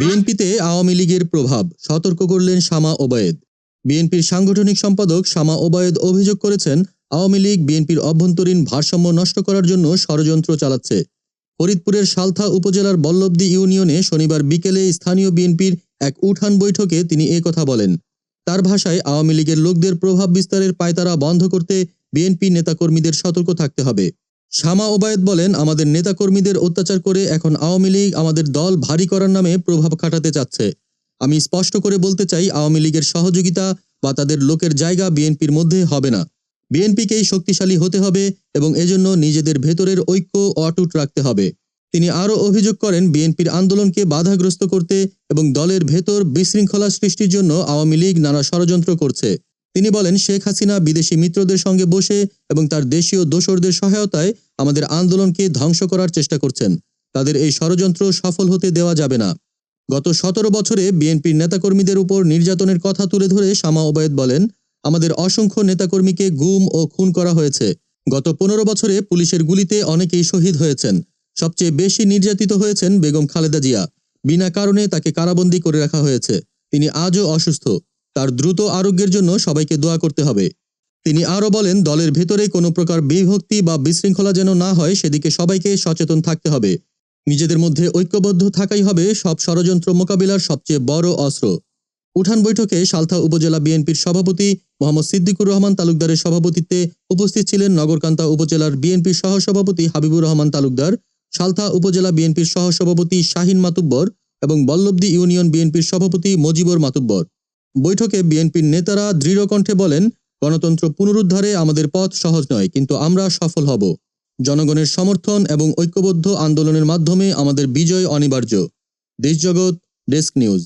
বিএনপিতে আওয়ামী লীগের প্রভাব, সতর্ক করলেন শামা ওবায়েদ। বিএনপির সাংগঠনিক সম্পাদক শামা ওবায়েদ অভিযোগ করেছেন, আওয়ামী লীগ বিএনপির অভ্যন্তরীণ ভারসাম্য নষ্ট করার জন্য ষড়যন্ত্র চালাচ্ছে। ফরিদপুরের সালথা উপজেলার বল্লভদী ইউনিয়নে শনিবার বিকেলে স্থানীয় বিএনপির এক উঠান বৈঠকে তিনি এ কথা বলেন। তার ভাষায়, আওয়ামী লীগের লোকদের প্রভাব বিস্তারের পায়তারা বন্ধ করতে বিএনপি নেতাকর্মীদের সতর্ক থাকতে হবে। শামা ওবায়েদ বলেন, আমাদের নেতাকর্মীদের অত্যাচার করে এখন আওয়ামী লীগ আমাদের দল ভারী করার নামে প্রভাব খাটাতে চাচ্ছে। আমি স্পষ্ট করে বলতে চাই, আওয়ামী লীগের সহযোগিতা বা তাদের লোকের জায়গা বিএনপির মধ্যে হবে না। বিএনপিকেই শক্তিশালী হতে হবে এবং এজন্য নিজেদের ভেতরের ঐক্য অটুট রাখতে হবে। তিনি আরও অভিযোগ করেন, বিএনপির আন্দোলনকে বাধাগ্রস্ত করতে এবং দলের ভেতর বিশৃঙ্খলা সৃষ্টির জন্য আওয়ামী লীগ নানা ষড়যন্ত্র করছে। তিনি বলেন, শেখ হাসিনা বিদেশি মিত্রদের সঙ্গে বসে এবং তার দেশীয় দোসরদের সহায়তায় আমাদের আন্দোলনকে ধ্বংস করার চেষ্টা করছেন। তাদের এই ষড়যন্ত্র সফল হতে দেওয়া যাবে না। গত সতেরো বছরে বিএনপির নেতাকর্মীদের উপর নির্যাতনের কথা তুলে ধরে শামা ওবায়দ বলেন, আমাদের অসংখ্য নেতাকর্মীকে গুম ও খুন করা হয়েছে। গত পনেরো বছরে পুলিশের গুলিতে অনেকেই শহীদ হয়েছেন। সবচেয়ে বেশি নির্যাতিত হয়েছেন বেগম খালেদা জিয়া। বিনা কারণে তাকে কারাবন্দী করে রাখা হয়েছে। তিনি আজও অসুস্থ। তার দ্রুত আরোগ্যের জন্য সবাইকে দোয়া করতে হবে। তিনি আরও বলেন, দলের ভেতরে কোনো প্রকার বিভক্তি বা বিশৃঙ্খলা যেন না হয়, সেদিকে সবাইকে সচেতন থাকতে হবে। নিজেদের মধ্যে ঐক্যবদ্ধ থাকাই হবে সব ষড়যন্ত্র মোকাবিলার সবচেয়ে বড় অস্ত্র। উঠান বৈঠকে সালথা উপজেলা বিএনপির সভাপতি মোহাম্মদ সিদ্দিকুর রহমান তালুকদারের সভাপতিত্বে উপস্থিত ছিলেন নগরকান্তা উপজেলার বিএনপির সহসভাপতি হাবিবুর রহমান তালুকদার, সালথা উপজেলা বিএনপির সহসভাপতি শাহিন মাতুব্বর এবং বল্লভদী ইউনিয়ন বিএনপির সভাপতি মজিবর মাতুব্বর। বৈঠকে বিএনপির নেতারা দৃঢ় কণ্ঠে বলেন, গণতন্ত্র পুনরুদ্ধারে আমাদের পথ সহজ নয়, কিন্তু আমরা সফল হব। জনগণের সমর্থন এবং ঐক্যবদ্ধ আন্দোলনের মাধ্যমে আমাদের বিজয় অনিবার্য। Deshjagat desk news.